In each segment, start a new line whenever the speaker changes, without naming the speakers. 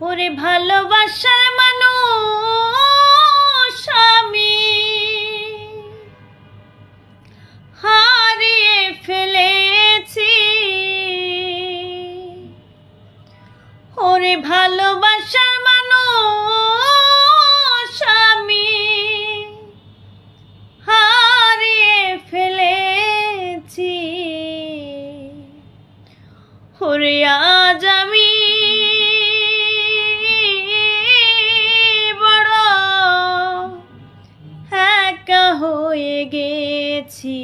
ওরে ভালোবাসার মানুষ আমি। হারিয়ে ফেলেছি। ওরে ভালোবাসার মানুষ আমি। হারিয়ে ফেলেছি। ওরে আজ একা হয়ে গেছি।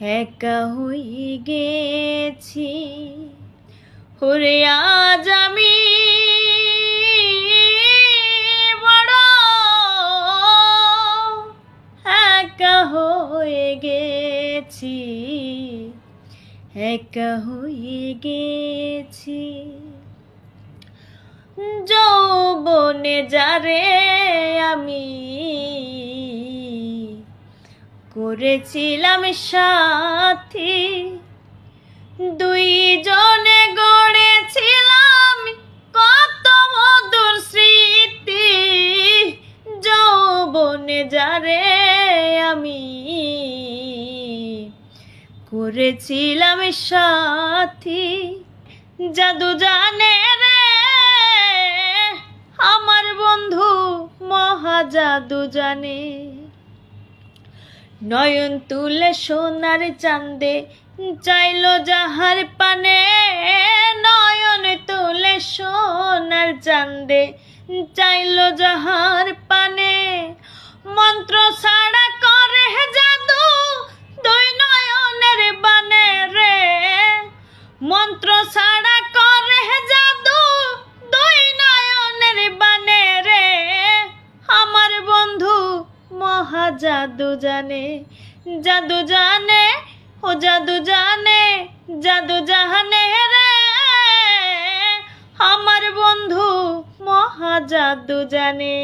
একা হয়ে গেছি। ওরে আজ আমি বড়। একা হয়ে গেছি। একা হয়ে গেছি। যৌবনে যারে আমি করেছিলাম সাথী। দুইজনে গড়েছিলাম কত মধুর স্মৃতি। যৌবনে যারে আমি করেছিলাম সাথী। জাদু জানে রে মহা জাদু জানে। নয়ন তুলে সোনার চান্দে চাইলো যাহার পানে। নয়ন তুলে সোনার চান্দে চাইলো যাহার পানে। মন্ত্র ছাড়া করে জাদু দুই নয়নের বানে রে। মন্ত্র ছাড়া জাদু জানে জাদু জানে, ও জাদু জানে জাদু জানে রে। আমার বন্ধু মহা জাদু জানে।